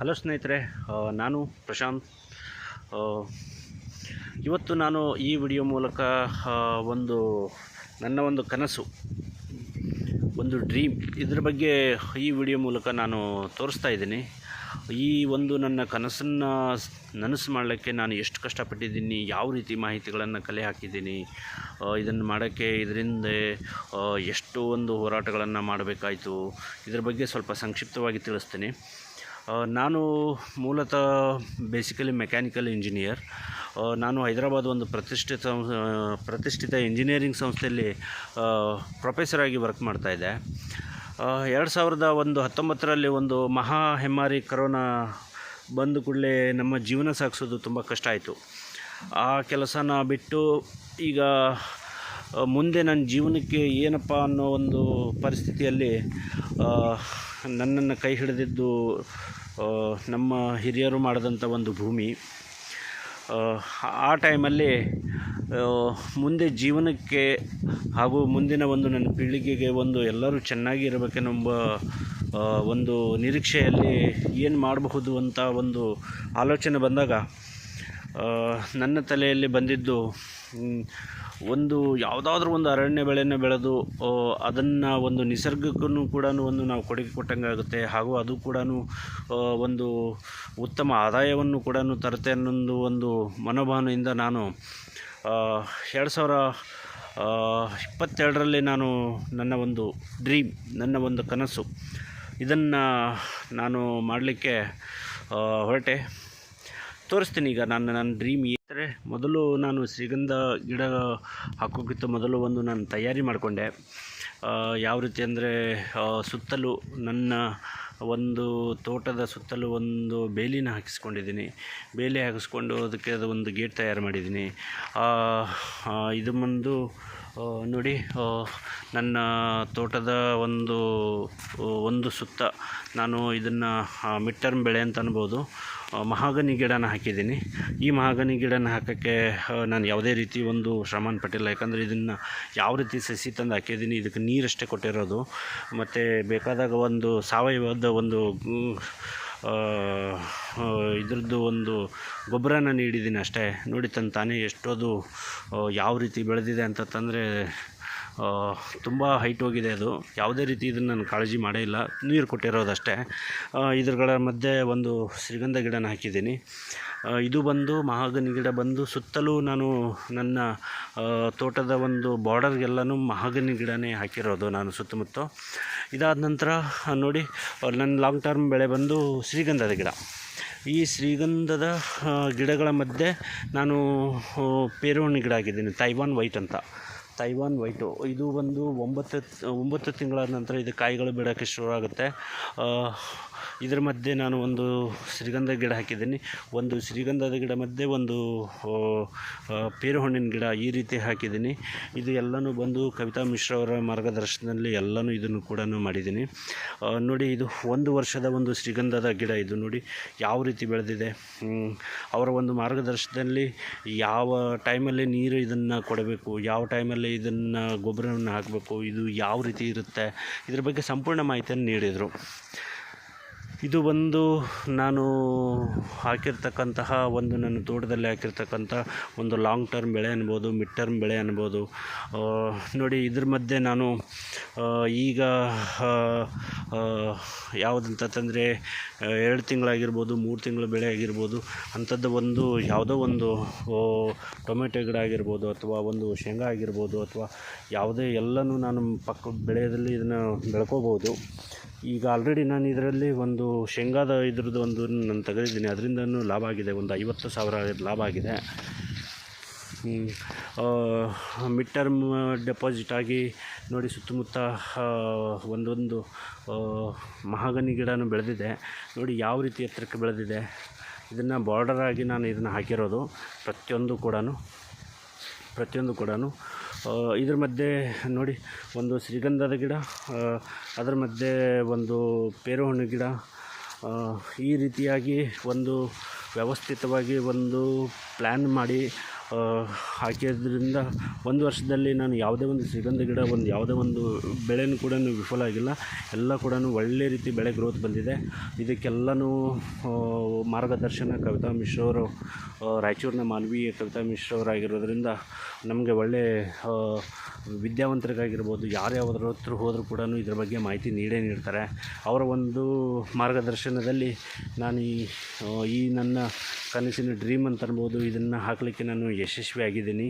Hello ಸ್ನೇಹಿತರೆ ನಾನು ಪ್ರಶಾಂತ್. ಇವತ್ತು ನಾನು ಈ ವಿಡಿಯೋ ಮೂಲಕ ಒಂದು ನನ್ನ ಒಂದು ಕನಸು, ಒಂದು ಡ್ರೀಮ್. ಇದ್ರ ಬಗ್ಗೆ ಈ ವಿಡಿಯೋ ಮೂಲಕ ನಾನು ತೋರಿಸ್ತಾ ಇದ್ದೀನಿ. ಈ ಒಂದು ನನ್ನ ಕನಸನ್ನು ನನಸು ಮಾಡಲಿಕ್ಕೆ ನಾನು ಎಷ್ಟು ಕಷ್ಟಪಟ್ಟಿದ್ದೀನಿ, ಯಾವ ರೀತಿ ಮಾಹಿತಿಗಳನ್ನು ಕಲೆ ಹಾಕಿದ್ದೀನಿ ಇದನ್ನು ಮಾಡೋಕ್ಕೆ ಇದರಿಂದ ಎಷ್ಟು ಒಂದು ಹೋರಾಟಗಳನ್ನು ಮಾಡಬೇಕಾಯಿತು, ಇದ್ರ ಬಗ್ಗೆ ಸ್ವಲ್ಪ ಸಂಕ್ಷಿಪ್ತವಾಗಿ ತಿಳಿಸ್ತೀನಿ. ನಾನು ಮೂಲತಃ ಬೇಸಿಕಲಿ ಮೆಕ್ಯಾನಿಕಲ್ ಇಂಜಿನಿಯರ್ ನಾನು ಹೈದರಾಬಾದ್ ಒಂದು ಪ್ರತಿಷ್ಠಿತ ಪ್ರತಿಷ್ಠಿತ ಇಂಜಿನಿಯರಿಂಗ್ ಸಂಸ್ಥೆಯಲ್ಲಿ ಪ್ರೊಫೆಸರ್ ಆಗಿ ವರ್ಕ್ ಮಾಡ್ತಾಯಿದ್ದೆ ಎರಡು ಸಾವಿರದ ಒಂದು ಹತ್ತೊಂಬತ್ತರಲ್ಲಿ ಒಂದು ಮಹಾ ಹೆಮ್ಮಾರಿ ಕರೋನಾ ಬಂದ ಕೂಡಲೇ ನಮ್ಮ ಜೀವನ ಸಾಗಿಸೋದು ತುಂಬ ಕಷ್ಟ ಆಯಿತು. ಆ ಕೆಲಸನ ಬಿಟ್ಟು ಈಗ ಮುಂದೆ ನನ್ನ ಜೀವನಕ್ಕೆ ಏನಪ್ಪ ಅನ್ನೋ ಒಂದು ಪರಿಸ್ಥಿತಿಯಲ್ಲಿ ನನ್ನನ್ನು ಕೈ ಹಿಡಿದಿದ್ದು ನಮ್ಮ ಹಿರಿಯರು ಮಾಡಿದಂಥ ಒಂದು ಭೂಮಿ. ಆ, ಟೈಮಲ್ಲಿ ಮುಂದೆ ಜೀವನಕ್ಕೆ ಹಾಗೂ ಮುಂದಿನ ಒಂದು ನನ್ನ ಪೀಳಿಗೆಗೆ ಒಂದು ಎಲ್ಲರೂ ಚೆನ್ನಾಗಿ ಇರಬೇಕೆನ್ನುವ ಒಂದು ನಿರೀಕ್ಷೆಯಲ್ಲಿ ಏನು ಮಾಡಬಹುದು ಅಂತ ಒಂದು ಆಲೋಚನೆ ಬಂದಾಗ ನನ್ನ ತಲೆಯಲ್ಲಿ ಬಂದಿದ್ದು ಒಂದು ಯಾವುದಾದ್ರೂ ಒಂದು ಅರಣ್ಯ ಬೆಳೆಯನ್ನು ಬೆಳೆದು ಅದನ್ನು ಒಂದು ನಿಸರ್ಗಕ್ಕೂ ಕೂಡ ಒಂದು ನಾವು ಕೊಡುಗೆ ಕೊಟ್ಟಂಗೆ ಆಗುತ್ತೆ ಹಾಗೂ ಅದು ಕೂಡ ಒಂದು ಉತ್ತಮ ಆದಾಯವನ್ನು ಕೂಡ ತರುತ್ತೆ ಅನ್ನೊಂದು ಒಂದು ಮನೋಭಾವನೆಯಿಂದ ನಾನು ಎರಡು ಸಾವಿರ ಇಪ್ಪತ್ತೆರಡರಲ್ಲಿ ನಾನು ನನ್ನ ಒಂದು ಡ್ರೀಮ್, ನನ್ನ ಒಂದು ಕನಸು. ಇದನ್ನು ನಾನು ಮಾಡಲಿಕ್ಕೆ ಹೊರಟೆ. ತೋರಿಸ್ತೀನಿ ಈಗ ನಾನು ನನ್ನ ಡ್ರೀಮ್ ಏನಂದರೆ ಮೊದಲು ನಾನು ಶ್ರೀಗಂಧ ಗಿಡ ಹಾಕೋಕ್ಕಿಂತ ಮೊದಲು ಒಂದು ನಾನು ತಯಾರಿ ಮಾಡಿಕೊಂಡೆ. ಯಾವ ರೀತಿ ಅಂದರೆ ಸುತ್ತಲೂ ನನ್ನ ಒಂದು ತೋಟದ ಸುತ್ತಲೂ ಒಂದು ಬೇಲಿನ ಹಾಕಿಸ್ಕೊಂಡಿದ್ದೀನಿ. ಬೇಲಿ ಹಾಕಿಸ್ಕೊಂಡು ಅದಕ್ಕೆ ಅದು ಒಂದು ಗೇಟ್ ತಯಾರು ಮಾಡಿದ್ದೀನಿ. ಇದು ಬಂದು ನೋಡಿ ನನ್ನ ತೋಟದ ಒಂದು ಒಂದು ಸುತ್ತ ನಾನು ಇದನ್ನು ಮಿಡ್ ಟರ್ಮ್ ಬೆಳೆ ಅಂತ ಅನ್ಬೋದು. ಮಹಾಗನಿ ಗಿಡನ ಹಾಕಿದ್ದೀನಿ. ಈ ಮಹಾಗನಿ ಗಿಡನ ಹಾಕೋಕ್ಕೆ ನಾನು ಯಾವುದೇ ರೀತಿ ಒಂದು ಶ್ರಮನ ಪಟ್ಟಿಲ್ಲ ಯಾಕಂದರೆ ಇದನ್ನು ಯಾವ ರೀತಿ ಸಸಿ ತಂದು ಹಾಕಿದ್ದೀನಿ, ಇದಕ್ಕೆ ನೀರಷ್ಟೇ ಕೊಟ್ಟಿರೋದು. ಮತ್ತು ಬೇಕಾದಾಗ ಒಂದು ಸಾವಯವದ ಒಂದು ಇದ್ರದ್ದು ಒಂದು ಗೊಬ್ಬರನ ನೀಡಿದ್ದೀನಿ ಅಷ್ಟೇ. ನೋಡಿ ತನ್ನ ತಾನೇ ಎಷ್ಟೋದು ಯಾವ ರೀತಿ ಬೆಳೆದಿದೆ ಅಂತ ತಂದರೆ ತುಂಬ ಹೈಟ್ ಹೋಗಿದೆ ಅದು. ಯಾವುದೇ ರೀತಿ ಇದನ್ನು ನಾನು ಕಾಳಜಿ ಮಾಡೇ ಇಲ್ಲ. ನೀರು ಕೊಟ್ಟಿರೋದಷ್ಟೇ. ಅಷ್ಟೇ ಇದ್ರಗಳ ಮಧ್ಯೆ ಒಂದು ಶ್ರೀಗಂಧ ಗಿಡನ ಹಾಕಿದ್ದೀನಿ. ಇದು ಬಂದು ಮಹಾಗನಿ ಗಿಡ ಬಂದು ಸುತ್ತಲೂ ನಾನು ನನ್ನ ತೋಟದ ಒಂದು ಬಾರ್ಡರ್ಗೆಲ್ಲನೂ ಮಹಾಗನಿ ಗಿಡನೇ ಹಾಕಿರೋದು ನಾನು ಸುತ್ತಮುತ್ತ. ಇದಾದ ನಂತರ ನೋಡಿ ನನ್ನ ಲಾಂಗ್ ಟರ್ಮ್ ಬೆಳೆ ಬಂದು ಶ್ರೀಗಂಧದ ಗಿಡ. ಈ ಶ್ರೀಗಂಧದ ಗಿಡಗಳ ಮಧ್ಯೆ ನಾನು ಪೇರು ಪೇರುವಣ್ಣಿ ಗಿಡ ಹಾಕಿದ್ದೀನಿ ತೈವಾನ್ ವೈಟ್ ಅಂತ. Taiwan white. ಇದು ಒಂದು ಒಂಬತ್ತು ಒಂಬತ್ತು ತಿಂಗಳ ನಂತರ ಇದು ಕಾಯಿಗಳು ಬಿಡೋಕ್ಕೆ ಶುರು ಆಗುತ್ತೆ. ಇದ್ರ ಮಧ್ಯೆ ನಾನು ಒಂದು ಶ್ರೀಗಂಧ ಗಿಡ ಹಾಕಿದ್ದೀನಿ. ಒಂದು ಶ್ರೀಗಂಧದ ಗಿಡ ಮಧ್ಯೆ ಒಂದು ಆ, ಆ, ಪೇರು ಹಣ್ಣಿನ ಗಿಡ ಈ ರೀತಿ ಹಾಕಿದ್ದೀನಿ. ಇದು ಎಲ್ಲನೂ ಬಂದು ಕವಿತಾ ಮಿಶ್ರಾ ಅವರ ಮಾರ್ಗದರ್ಶನದಲ್ಲಿ ಎಲ್ಲನೂ ಇದನ್ನು ಕೂಡ ಮಾಡಿದ್ದೀನಿ. ನೋಡಿ ಇದು ಒಂದು ವರ್ಷದ ಒಂದು ಶ್ರೀಗಂಧದ ಗಿಡ ಇದು. ನೋಡಿ ಯಾವ ರೀತಿ ಬೆಳೆದಿದೆ. ಅವರ ಒಂದು ಮಾರ್ಗದರ್ಶನದಲ್ಲಿ ಯಾವ ಟೈಮಲ್ಲಿ ನೀರು ಇದನ್ನು ಕೊಡಬೇಕು ಯಾವ ಟೈಮಲ್ಲಿ ಇದನ್ನು ಗೊಬ್ಬರವನ್ನು ಹಾಕಬೇಕು ಇದು ಯಾವ ರೀತಿ ಇರುತ್ತೆ ಇದ್ರ ಬಗ್ಗೆ ಸಂಪೂರ್ಣ ಮಾಹಿತಿಯನ್ನು ನೀಡಿದರು. ಇದು ಬಂದು ನಾನು ಹಾಕಿರ್ತಕ್ಕಂತಹ ಒಂದು ನನ್ನ ತೋಟದಲ್ಲಿ ಹಾಕಿರ್ತಕ್ಕಂಥ ಒಂದು ಲಾಂಗ್ ಟರ್ಮ್ ಬೆಳೆ ಅನ್ಬೋದು ಮಿಡ್ ಟರ್ಮ್ ಬೆಳೆ ಅನ್ಬೋದು. ನೋಡಿ ಇದ್ರ ಮಧ್ಯೆ ನಾನು ಈಗ ಯಾವುದಂತ ತಂದರೆ ಎರಡು ತಿಂಗಳಾಗಿರ್ಬೋದು, ಮೂರು ತಿಂಗಳ ಬೆಳೆ ಆಗಿರ್ಬೋದು, ಅಂಥದ್ದು ಒಂದು ಯಾವುದೋ ಒಂದು ಟೊಮೆಟೊ ಗಿಡ ಆಗಿರ್ಬೋದು ಅಥವಾ ಒಂದು ಶೇಂಗಾ ಆಗಿರ್ಬೋದು ಅಥವಾ ಯಾವುದೇ ಎಲ್ಲನೂ ನಾನು ಪಕ್ಕ ಬೆಳೆಯಲ್ಲಿ ಇದನ್ನು ಬೆಳ್ಕೋಬೋದು. ಈಗ ಆಲ್ರೆಡಿ ನಾನು ಇದರಲ್ಲಿ ಒಂದು ಶೇಂಗಾದ ಇದ್ರದ್ದು ಒಂದು ನಾನು ತೆಗೆದಿದ್ದೀನಿ. ಅದರಿಂದನೂ ಲಾಭ ಆಗಿದೆ. ಒಂದು ಐವತ್ತು ಸಾವಿರ ಲಾಭ ಆಗಿದೆ. ಮಿಡ್ ಟರ್ಮ್ ಡೆಪಾಸಿಟ್ ಆಗಿ ನೋಡಿ ಸುತ್ತಮುತ್ತ ಒಂದೊಂದು ಮಹಾಗನಿ ಗಿಡನೂ ಬೆಳೆದಿದೆ. ನೋಡಿ ಯಾವ ರೀತಿ ಎತ್ತರಕ್ಕೆ ಬೆಳೆದಿದೆ. ಇದನ್ನು ಬಾರ್ಡರ್ ಆಗಿ ನಾನು ಇದನ್ನು ಹಾಕಿರೋದು ಪ್ರತಿಯೊಂದು ಕೂಡ ಪ್ರತಿಯೊಂದು ಕೂಡ ಇದ್ರ ಮಧ್ಯೆ ನೋಡಿ, ಒಂದು ಶ್ರೀಗಂಧದ ಗಿಡ ಅದರ ಮಧ್ಯೆ ಒಂದು ಪೇರುಹಣ್ಣು ಗಿಡ ಈ ರೀತಿಯಾಗಿ ಒಂದು ವ್ಯವಸ್ಥಿತವಾಗಿ ಒಂದು ಪ್ಲ್ಯಾನ್ ಮಾಡಿ ಹಾಕಿದ್ರಿಂದ ಒಂದು ವರ್ಷದಲ್ಲಿ ನಾನು ಯಾವುದೇ ಒಂದು ಶ್ರೀಗಂಧ ಗಿಡ ಒಂದು ಯಾವುದೇ ಒಂದು ಬೆಳೆನೂ ಕೂಡ ವಿಫಲ ಆಗಿಲ್ಲ. ಎಲ್ಲ ಕೂಡ ಒಳ್ಳೆ ರೀತಿ ಬೆಳೆ ಗ್ರೋತ್ ಬಂದಿದೆ. ಇದಕ್ಕೆಲ್ಲನೂ ಮಾರ್ಗದರ್ಶನ ಕವಿತಾ ಮಿಶ್ರ ಅವರು ರಾಯಚೂರಿನ ಮಾನವೀಯ ಕವಿತಾ ಮಿಶ್ರ ಅವರಾಗಿರೋದ್ರಿಂದ ನಮಗೆ ಒಳ್ಳೆ ವಿದ್ಯಾವಂತರಿಗಾಗಿರ್ಬೋದು ಯಾರ್ಯಾವ್ದ್ರ ಹತ್ರ ಹೋದರೂ ಕೂಡ ಇದ್ರ ಬಗ್ಗೆ ಮಾಹಿತಿ ನೀಡೇ ನೀಡ್ತಾರೆ. ಅವರ ಒಂದು ಮಾರ್ಗದರ್ಶನದಲ್ಲಿ ನಾನು ಈ ಈ ನನ್ನ ಕನಸಿನ ಡ್ರೀಮ್ ಅಂತ ಅನ್ಬೋದು, ಇದನ್ನು ಹಾಕಲಿಕ್ಕೆ ನಾನು ಯಶಸ್ವಿ ಆಗಿದ್ದೀನಿ